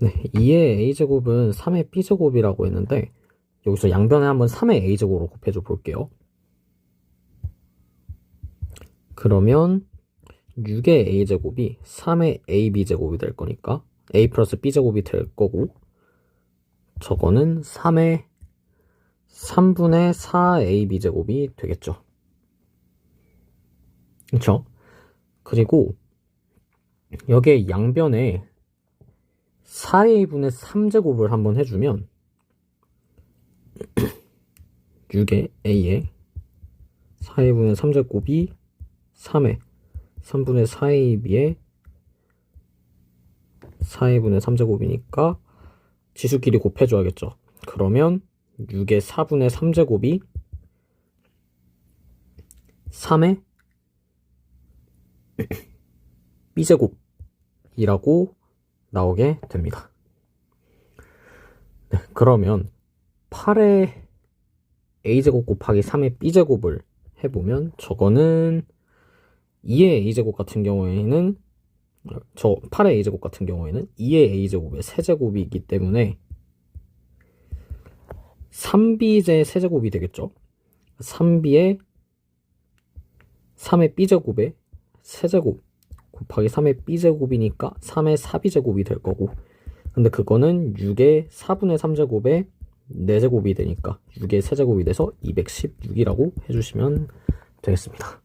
네, 2의 a제곱은 3의 b제곱이라고 했는데 여기서 양변에 한번 3의 a제곱으로 곱해줘 볼게요. 그러면 6의 a제곱이 3의 ab제곱이 될 거니까 a 플러스 b제곱이 될 거고 저거는 3의 3분의 4ab제곱이 되겠죠. 그쵸? 그리고 여기에 양변에 4a분의 3제곱을 한번 해주면 6의 a에 4a분의 3제곱이 3에 3분의 4ab에 4a분의 3제곱이니까 지수끼리 곱해줘야겠죠. 그러면 6의 4분의 3제곱이 3의 b제곱이라고 나오게 됩니다. 네, 그러면 8의 a제곱 곱하기 3의 b제곱을 해보면 저거는 2의 a제곱 같은 경우에는 저 8의 a제곱 같은 경우에는 2의 a제곱의 세제곱이기 때문에 3b의 세제곱이 되겠죠. 3b의 3의 b제곱의 세제곱 곱하기 3의 b제곱이니까 3의 4b제곱이 될 거고 근데 그거는 6의 4분의 3제곱의 4제곱이 되니까 6의 세제곱이 돼서 216이라고 해주시면 되겠습니다.